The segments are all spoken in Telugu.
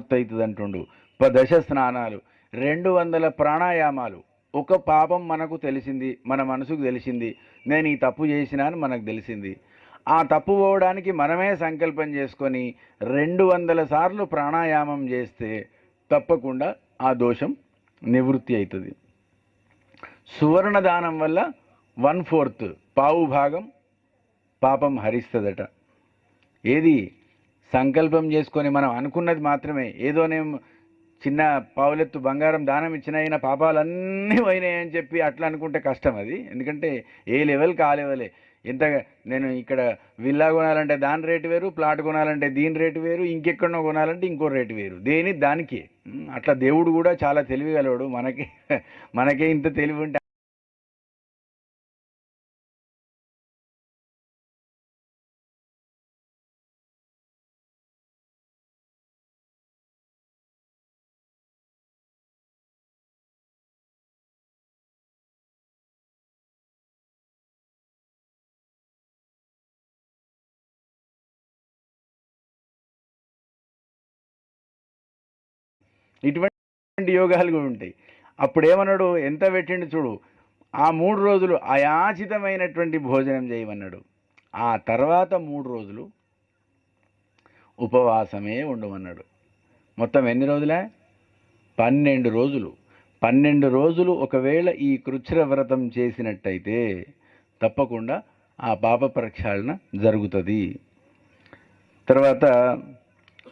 పూర్తవుతుంది అవుతుంది అంటుండు దశ స్నానాలు. రెండు వందల ప్రాణాయామాలు. ఒక పాపం మనకు తెలిసింది మన మనసుకు తెలిసింది. నేను ఈ తప్పు చేసినా అని మనకు తెలిసింది. ఆ తప్పు పోవడానికి మనమే సంకల్పం చేసుకొని రెండు వందల సార్లు ప్రాణాయామం చేస్తే తప్పకుండా ఆ దోషం నివృత్తి అవుతుంది సువర్ణ దానం వల్ల వన్ ఫోర్త్ పావు భాగం పాపం హరిస్తుందట. ఏది? సంకల్పం చేసుకొని మనం అనుకున్నది మాత్రమే. ఏదోనేం చిన్న పావులెత్తు బంగారం దానం ఇచ్చిన అయిన పాపాలన్నీ పోయినాయని చెప్పి అట్లా అనుకుంటే కష్టం అది. ఎందుకంటే ఏ లెవెల్కి ఆ లెవెలే. ఎంత నేను ఇక్కడ విల్లా కొనాలంటే దాని రేటు వేరు ప్లాట్ కొనాలంటే దీని రేటు వేరు ఇంకెక్కడో కొనాలంటే ఇంకో రేటు వేరు. దేని దానికి. అట్లా దేవుడు కూడా చాలా తెలివిగలవాడు మనకి మనకే ఇంత తెలివి ఉంటే ఇటువంటి యోగాలు కూడా ఉంటాయి. అప్పుడు ఏమన్నాడు ఎంత పెట్టిండు చూడు ఆ మూడు రోజులు అయాచితమైనటువంటి భోజనం చేయమన్నాడు. ఆ తర్వాత మూడు రోజులు ఉపవాసమే ఉండమన్నాడు. మొత్తం ఎన్ని రోజులే? పన్నెండు రోజులు. పన్నెండు రోజులు ఒకవేళ ఈ కృచ్ఛ్ర వ్రతం చేసినట్టయితే తప్పకుండా ఆ పాప ప్రక్షాళన జరుగుతుంది. తర్వాత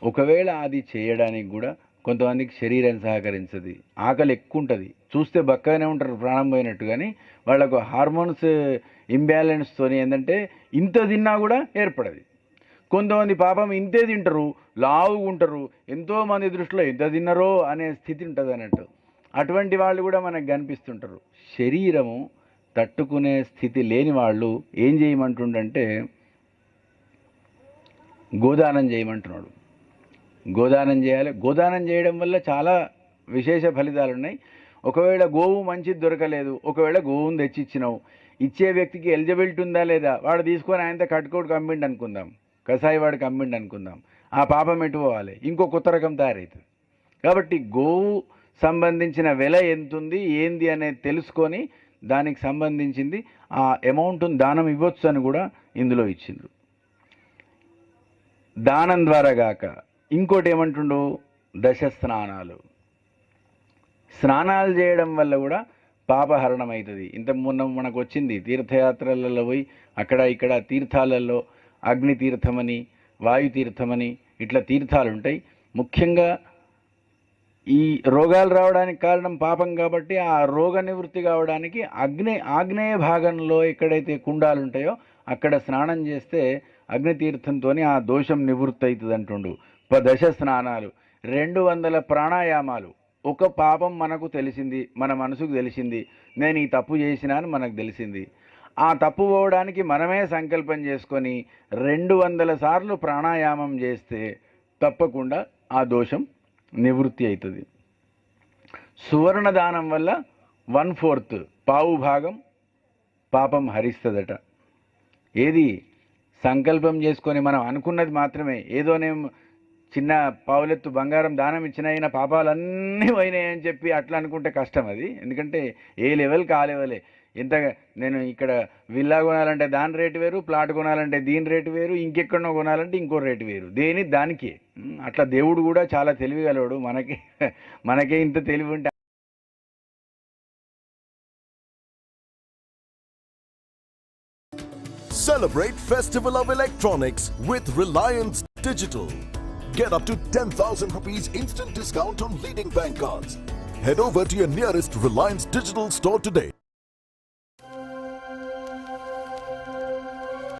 ఒకవేళ అది చేయడానికి కూడా కొంతమందికి శరీరం సహకరించదు. ఆకలి ఎక్కువ ఉంటుంది చూస్తే బక్కగానే ఉంటారు ప్రాణం పోయినట్టు కానీ వాళ్ళకు హార్మోన్స్ ఇంబ్యాలెన్స్తో ఏంటంటే ఇంత తిన్నా కూడా ఏర్పడదు. కొంతమంది పాపం ఇంతే తింటారు లావుగా ఉంటారు. ఎంతోమంది దృష్టిలో ఎంత తిన్నారో అనే స్థితి ఉంటుంది అన్నట్టు. అటువంటి వాళ్ళు కూడా మనకు కనిపిస్తుంటారు. శరీరము తట్టుకునే స్థితి లేని వాళ్ళు ఏం చేయమంటుండంటే గోదానం చేయమంటున్నాడు. గోదానం చేయాలి. గోదానం చేయడం వల్ల చాలా విశేష ఫలితాలు ఉన్నాయి ఒకవేళ గోవు మంచిది దొరకలేదు ఒకవేళ గోవును తెచ్చిచ్చినావు ఇచ్చే వ్యక్తికి ఎలిజిబిలిటీ ఉందా లేదా? వాడు తీసుకొని ఆయనతో కట్టుకోడు కమ్మిండి అనుకుందాం. కసాయి వాడికి అమ్మిండి అనుకుందాం. ఆ పాపం ఎటు పోవాలి? ఇంకో కొత్త రకం తయారవుతుంది కాబట్టి గోవు సంబంధించిన వెల ఎంతుంది ఏంది అనేది తెలుసుకొని దానికి సంబంధించింది ఆ అమౌంట్ను దానం ఇవ్వచ్చు అని కూడా ఇందులో ఇచ్చిండ్రు. దానం ద్వారా గాక ఇంకోటి ఏమంటుండు దశ స్నానాలు స్నానాలు చేయడం వల్ల కూడా పాపహరణం అవుతుంది ఇంత మొన్న మనకు వచ్చింది తీర్థయాత్రలలో పోయి అక్కడ ఇక్కడ తీర్థాలలో అగ్ని తీర్థమని వాయు తీర్థమని ఇట్లా తీర్థాలు ఉంటాయి ముఖ్యంగా ఈ రోగాలు రావడానికి కారణం పాపం కాబట్టి ఆ రోగ నివృత్తి కావడానికి అగ్ని ఆగ్నేయ భాగంలో ఎక్కడైతే కుండాలు ఉంటాయో అక్కడ స్నానం చేస్తే అగ్ని తీర్థంతో ఆ దోషం నివృత్తి అవుతుంది అంటుండు దశ స్నానాలు. రెండు వందల ప్రాణాయామాలు. ఒక పాపం మనకు తెలిసింది మన మనసుకు తెలిసింది నేను ఈ తప్పు చేసినా అని మనకు తెలిసింది. ఆ తప్పు పోవడానికి మనమే సంకల్పం చేసుకొని రెండు వందల సార్లు ప్రాణాయామం చేస్తే తప్పకుండా ఆ దోషం నివృత్తి అవుతుంది సువర్ణ దానం వల్ల వన్ ఫోర్త్ పావు భాగం పాపం హరిస్తుందట. ఏది? సంకల్పం చేసుకొని మనం అనుకున్నది మాత్రమే. ఏదోనేం చిన్న పావులెత్తు బంగారం దానం ఇచ్చిన అయిన పాపాలన్నీ పోయినాయని చెప్పి అట్లా అనుకుంటే కష్టం అది. ఎందుకంటే ఏ లెవెల్కి ఆ లెవెలే ఎంత నేను ఇక్కడ విల్లా కొనాలంటే దాని రేటు వేరు ప్లాట్ కొనాలంటే దీని రేటు వేరు ఇంకెక్కడనో కొనాలంటే ఇంకో రేటు వేరు. దేని దానికి. అట్లా దేవుడు కూడా చాలా తెలివిగలవాడు మనకే మనకే ఇంత తెలివి ఉంటే Celebrate Festival of Electronics with Reliance Digital. Get up to 10,000 rupees instant discount on leading bank cards. Head over to your nearest Reliance Digital store today.